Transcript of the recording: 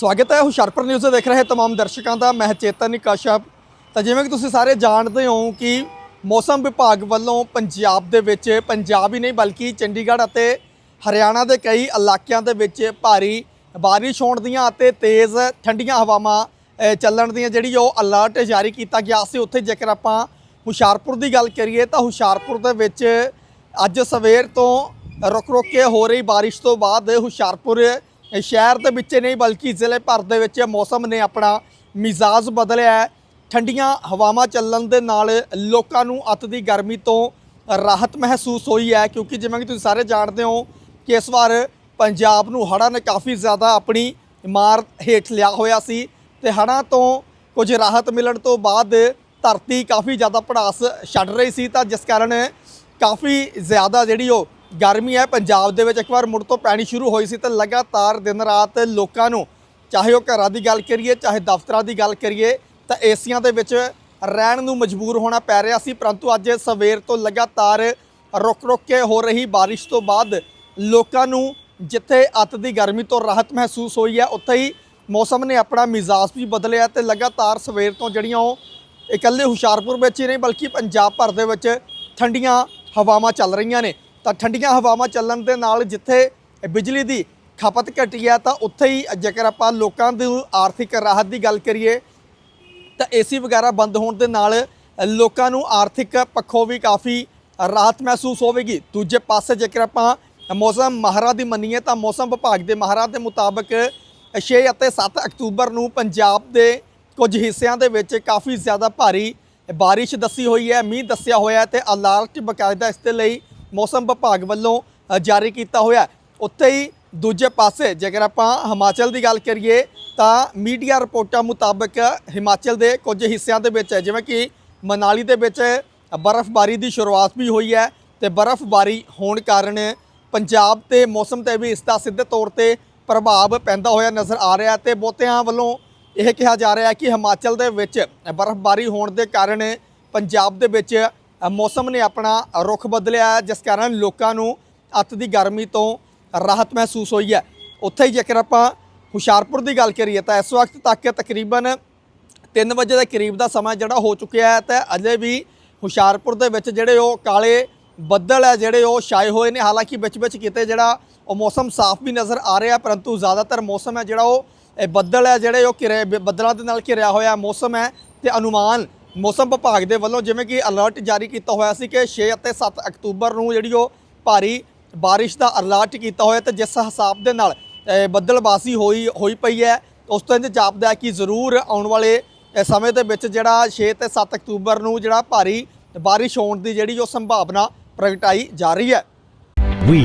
ਸਵਾਗਤ ਹੈ। ਹੁਸ਼ਿਆਰਪੁਰ ਨਿਊਜ਼ ਦੇਖ ਰਹੇ ਤਮਾਮ ਦਰਸ਼ਕਾਂ ਦਾ। ਮੈਂ ਚੇਤਨ ਕਸ਼ਪ। ਤਾਂ ਜਿਵੇਂ ਕਿ ਤੁਸੀਂ ਸਾਰੇ ਜਾਣਦੇ ਹੋ ਕਿ ਮੌਸਮ ਵਿਭਾਗ ਵੱਲੋਂ ਪੰਜਾਬ ਦੇ ਵਿੱਚ, ਪੰਜਾਬ ਹੀ ਨਹੀਂ ਬਲਕਿ ਚੰਡੀਗੜ੍ਹ ਅਤੇ ਹਰਿਆਣਾ ਦੇ ਕਈ ਇਲਾਕਿਆਂ ਦੇ ਵਿੱਚ ਭਾਰੀ ਬਾਰਿਸ਼ ਹੋਣ ਦੀਆਂ ਅਤੇ ਤੇਜ਼ ਠੰਡੀਆਂ ਹਵਾਵਾਂ ਚੱਲਣ ਦੀਆਂ ਜਿਹੜੀ ਉਹ ਅਲਰਟ ਜਾਰੀ ਕੀਤਾ ਗਿਆ। ਸੀ ਉੱਥੇ ਜੇਕਰ ਆਪਾਂ ਹੁਸ਼ਿਆਰਪੁਰ ਦੀ ਗੱਲ ਕਰੀਏ ਤਾਂ ਹੁਸ਼ਿਆਰਪੁਰ ਦੇ ਵਿੱਚ ਅੱਜ ਸਵੇਰ ਤੋਂ ਰੁਕ ਰੁਕ ਕੇ ਹੋ ਰਹੀ ਬਾਰਿਸ਼ ਤੋਂ ਬਾਅਦ ਹੁਸ਼ਿਆਰਪੁਰ ਸ਼ਹਿਰ ਦੇ ਵਿੱਚ ਨਹੀਂ, ਬਲਕਿ ਜ਼ਿਲ੍ਹੇ ਭਰ ਦੇ ਵਿੱਚ ਮੌਸਮ ਨੇ ਆਪਣਾ ਮਿਜ਼ਾਜ ਬਦਲਿਆ ਹੈ। ਠੰਡੀਆਂ ਹਵਾਵਾਂ ਚੱਲਣ ਦੇ ਨਾਲ ਲੋਕਾਂ ਨੂੰ ਅਤ ਦੀ ਗਰਮੀ ਤੋਂ ਰਾਹਤ ਮਹਿਸੂਸ ਹੋਈ ਹੈ, ਕਿਉਂਕਿ ਜਿਵੇਂ ਕਿ ਤੁਸੀਂ ਸਾਰੇ ਜਾਣਦੇ ਹੋ ਕਿ ਇਸ ਵਾਰ ਪੰਜਾਬ ਨੂੰ ਹੜ੍ਹਾਂ ਨੇ ਕਾਫੀ ਜ਼ਿਆਦਾ ਆਪਣੀ ਮਾਰ ਹੇਠ ਲਿਆ ਹੋਇਆ ਸੀ ਤੇ ਹੜ੍ਹਾਂ ਤੋਂ ਕੁਝ ਰਾਹਤ ਮਿਲਣ ਤੋਂ ਬਾਅਦ ਧਰਤੀ ਕਾਫੀ ਜ਼ਿਆਦਾ ਪੜਾਸ ਛੱਡ ਰਹੀ ਸੀ। ਤਾਂ ਜਿਸ ਕਾਰਨ ਕਾਫੀ ਜ਼ਿਆਦਾ ਜਿਹੜੀ ਉਹ ਗਰਮੀ ਹੈ, ਪੰਜਾਬ ਦੇ ਵਿੱਚ ਇੱਕ ਵਾਰ ਮੁੜ ਤੋਂ ਪੈਣੀ ਸ਼ੁਰੂ ਹੋਈ ਸੀ ਤਾਂ ਲਗਾਤਾਰ ਦਿਨ ਰਾਤ ਲੋਕਾਂ ਨੂੰ ਚਾਹੇ ਉਹ ਘਰਾਂ ਦੀ ਗੱਲ ਕਰੀਏ, ਚਾਹੇ ਦਫ਼ਤਰਾਂ ਦੀ ਗੱਲ ਕਰੀਏ, ਤਾਂ ਏਸੀਆਂ ਦੇ ਵਿੱਚ ਰਹਿਣ ਨੂੰ ਮਜਬੂਰ ਹੋਣਾ ਪੈ ਰਿਹਾ ਸੀ। ਪਰੰਤੂ ਅੱਜ ਸਵੇਰ ਤੋਂ ਲਗਾਤਾਰ ਰੁਕ ਰੁਕ ਕੇ ਹੋ ਰਹੀ ਬਾਰਿਸ਼ ਤੋਂ ਬਾਅਦ ਲੋਕਾਂ ਨੂੰ ਜਿੱਥੇ ਅੱਤ ਦੀ ਗਰਮੀ ਤੋਂ ਰਾਹਤ ਮਹਿਸੂਸ ਹੋਈ ਹੈ, ਉੱਥੇ ਹੀ ਮੌਸਮ ਨੇ ਆਪਣਾ ਮਿਜ਼ਾਜ ਵੀ ਬਦਲਿਆ ਤੇ ਲਗਾਤਾਰ ਸਵੇਰ ਤੋਂ ਜਿਹੜੀਆਂ ਉਹ ਇਕੱਲੇ ਹੁਸ਼ਿਆਰਪੁਰ ਵਿੱਚ ਹੀ ਨਹੀਂ, ਬਲਕਿ ਪੰਜਾਬ ਭਰ ਦੇ ਵਿੱਚ ਠੰਡੀਆਂ ਹਵਾਵਾਂ ਚੱਲ ਰਹੀਆਂ ਨੇ। ਤਾਂ ਠੰਡੀਆਂ ਹਵਾਵਾਂ ਚੱਲਣ ਦੇ ਨਾਲ ਜਿੱਥੇ ਬਿਜਲੀ ਦੀ ਖਪਤ ਘਟੀ ਹੈ ਤਾਂ ਉੱਥੇ ਹੀ ਜੇਕਰ ਆਪਾਂ ਲੋਕਾਂ ਦੀ ਆਰਥਿਕ ਰਾਹਤ ਦੀ ਗੱਲ ਕਰੀਏ, ਤਾਂ ਏਸੀ ਵਗੈਰਾ ਬੰਦ ਹੋਣ ਦੇ ਨਾਲ ਲੋਕਾਂ ਨੂੰ ਆਰਥਿਕ ਪੱਖੋਂ ਵੀ ਕਾਫੀ ਰਾਹਤ ਮਹਿਸੂਸ ਹੋਵੇਗੀ। ਦੂਜੇ ਪਾਸੇ ਜੇਕਰ ਆਪਾਂ ਮੌਸਮ ਮਾਹਰਾਂ ਦੀ ਮੰਨੀਏ, ਤਾਂ ਮੌਸਮ ਵਿਭਾਗ ਦੇ ਮਾਹਰਾਂ ਦੇ ਮੁਤਾਬਕ 6 ਅਤੇ 7 ਅਕਤੂਬਰ ਨੂੰ ਪੰਜਾਬ ਦੇ ਕੁਝ ਹਿੱਸਿਆਂ ਦੇ ਵਿੱਚ ਕਾਫੀ ਜ਼ਿਆਦਾ ਭਾਰੀ ਬਾਰਿਸ਼ ਦੱਸੀ ਹੋਈ ਹੈ, ਮੀਂਹ ਦੱਸਿਆ ਹੋਇਆ ਹੈ ਤੇ ਅਲਰਟ ਬਕਾਇਦਾ ਇਸ ਦੇ ਲਈ ਮੌਸਮ ਵਿਭਾਗ ਵੱਲੋਂ ਜਾਰੀ ਕੀਤਾ ਹੋਇਆ ਉੱਥੇ ਹੀ ਦੂਜੇ ਪਾਸੇ, ਜੇਕਰ ਆਪਾਂ ਹਿਮਾਚਲ ਦੀ ਗੱਲ ਕਰੀਏ, ਤਾਂ ਮੀਡੀਆ ਰਿਪੋਰਟਾਂ ਮੁਤਾਬਕ ਹਿਮਾਚਲ ਦੇ ਕੁਝ ਹਿੱਸਿਆਂ ਦੇ ਵਿੱਚ, ਜਿਵੇਂ ਕਿ ਮਨਾਲੀ ਦੇ ਵਿੱਚ ਬਰਫ਼ਬਾਰੀ ਦੀ ਸ਼ੁਰੂਆਤ ਵੀ ਹੋਈ ਹੈ ਤੇ ਬਰਫ਼ਬਾਰੀ ਹੋਣ ਕਾਰਨ ਪੰਜਾਬ ਤੇ ਮੌਸਮ ਤੇ ਵੀ ਇਸ ਦਾ ਸਿੱਧੇ ਤੌਰ ਤੇ ਪ੍ਰਭਾਵ ਪੈਂਦਾ ਹੋਇਆ ਨਜ਼ਰ ਆ ਰਿਹਾ ਤੇ ਬਹੁਤਿਆਂ ਵੱਲੋਂ ਇਹ ਕਿਹਾ ਜਾ ਰਿਹਾ ਕਿ ਹਿਮਾਚਲ ਦੇ ਵਿੱਚ ਬਰਫ਼ਬਾਰੀ ਹੋਣ ਦੇ ਕਾਰਨ ਪੰਜਾਬ ਦੇ ਵਿੱਚ ਮੌਸਮ ਨੇ ਆਪਣਾ ਰੁਖ ਬਦਲਿਆ ਹੈ, ਜਿਸ ਕਾਰਨ ਲੋਕਾਂ ਨੂੰ ਅਤ ਦੀ ਗਰਮੀ ਤੋਂ ਰਾਹਤ ਮਹਿਸੂਸ ਹੋਈ ਹੈ। ਉੱਥੇ ਹੀ ਜੇਕਰ ਆਪਾਂ ਹੁਸ਼ਿਆਰਪੁਰ ਦੀ ਗੱਲ ਕਰੀਏ ਤਾਂ ਇਸ ਵਕਤ ਤੱਕ ਤਕਰੀਬਨ 3 ਵਜੇ ਦੇ ਕਰੀਬ ਦਾ ਸਮਾਂ ਜਿਹੜਾ ਹੋ ਚੁੱਕਿਆ ਹੈ ਤੇ ਅਜੇ ਵੀ ਹੁਸ਼ਿਆਰਪੁਰ ਦੇ ਵਿੱਚ ਜਿਹੜੇ ਉਹ ਕਾਲੇ ਬੱਦਲ ਹੈ ਜਿਹੜੇ ਉਹ ਛਾਏ ਹੋਏ ਨੇ। ਹਾਲਾਂਕਿ ਵਿੱਚ ਵਿੱਚ ਕਿਤੇ ਜਿਹੜਾ ਉਹ ਮੌਸਮ ਸਾਫ਼ ਵੀ ਨਜ਼ਰ ਆ ਰਿਹਾ ਪਰੰਤੂ ਜ਼ਿਆਦਾਤਰ ਮੌਸਮ ਹੈ ਜਿਹੜਾ ਉਹ ਇਹ ਬੱਦਲ ਹੈ ਜਿਹੜੇ ਉਹ ਘਿਰੇ ਬੱਦਲਾਂ ਦੇ ਨਾਲ ਘਿਰਿਆ ਹੋਇਆ ਮੌਸਮ ਹੈ ਤੇ ਅਨੁਮਾਨ ਮੌਸਮ ਵਿਭਾਗ ਦੇ ਵੱਲੋਂ ਜਿਵੇਂ ਕਿ ਅਲਰਟ ਜਾਰੀ ਕੀਤਾ ਹੋਇਆ ਸੀ ਕਿ 6 ਅਤੇ 7 ਅਕਤੂਬਰ ਨੂੰ ਜਿਹੜੀ ਉਹ ਭਾਰੀ ਬਾਰਿਸ਼ ਦਾ ਅਲਰਟ ਕੀਤਾ ਹੋਇਆ ਤੇ ਜਿਸ ਹਿਸਾਬ ਦੇ ਨਾਲ ਬੱਦਲਬਾਜ਼ੀ ਹੋਈ ਹੋਈ ਪਈ ਹੈ, ਉਸ ਤੋਂ ਇੰਜ ਜਾਪਦਾ ਕਿ ਜ਼ਰੂਰ ਆਉਣ ਵਾਲੇ ਸਮੇਂ ਦੇ ਵਿੱਚ ਜਿਹੜਾ 6 ਤੇ 7 ਅਕਤੂਬਰ ਨੂੰ ਜਿਹੜਾ ਭਾਰੀ ਬਾਰਿਸ਼ ਹੋਣ ਦੀ ਜਿਹੜੀ ਉਹ ਸੰਭਾਵਨਾ ਪ੍ਰਗਟਾਈ ਜਾ ਰਹੀ ਹੈ। ਵੀ